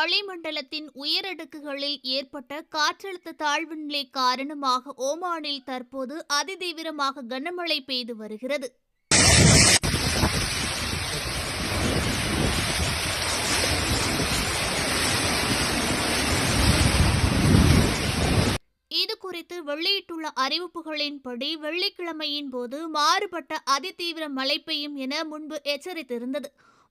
வளிமண்டலத்தின் உயரடுக்குகளில் ஏற்பட்ட காற்றழுத்த தாழ்வு நிலை காரணமாக ஓமானில் தற்போது அதிதீவிரமாக கனமழை பெய்து வருகிறது. இது குறித்து வெளியிட்டுள்ள அறிவிப்புகளின்படி வெள்ளிக்கிழமையின் போது மாறுபட்ட அதிதீவிர மழை பெய்யும் என முன்பு எச்சரித்திருந்தது.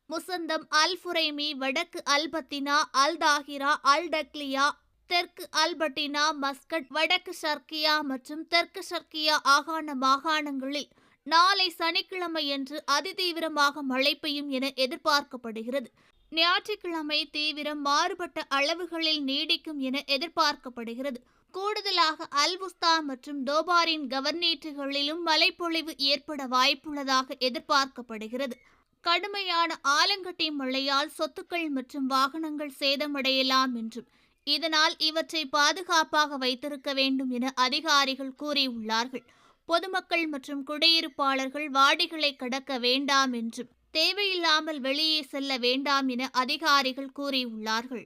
முசந்தம் அல் ஃபுரைமி வடக்கு அல்பத்தினா அல் தாகிரா அல் டக்லியா தெற்கு அல்பட்டினா மஸ்கட் வடக்கு ஷர்கியா மற்றும் தெற்கு ஷர்கியா ஆகாண மாகாணங்களில் நாளை சனிக்கிழமையன்று அதிதீவிரமாக மழை பெய்யும் என எதிர்பார்க்கப்படுகிறது. ஞாயிற்றுக்கிழமை தீவிரம் மாறுபட்ட அளவுகளில் நீடிக்கும் என எதிர்பார்க்கப்படுகிறது. கூடுதலாக அல்புஸ்தா மற்றும் தோபாரின் கவர்னேட்டுகளிலும் மழைப்பொழிவு ஏற்பட வாய்ப்புள்ளதாக எதிர்பார்க்கப்படுகிறது. கடுமையான ஆலங்கட்டி மழையால் சொத்துக்கள் மற்றும் வாகனங்கள் சேதமடையலாம் என்றும் இதனால் இவற்றை பாதுகாப்பாக வைத்திருக்க வேண்டும் என அதிகாரிகள் கூறியுள்ளார்கள். பொதுமக்கள் மற்றும் குடியிருப்பாளர்கள் வாடிகளை கடக்க வேண்டாம் என்றும் தேவையில்லாமல் வெளியே செல்ல வேண்டாம் என அதிகாரிகள் கூறியுள்ளார்கள்.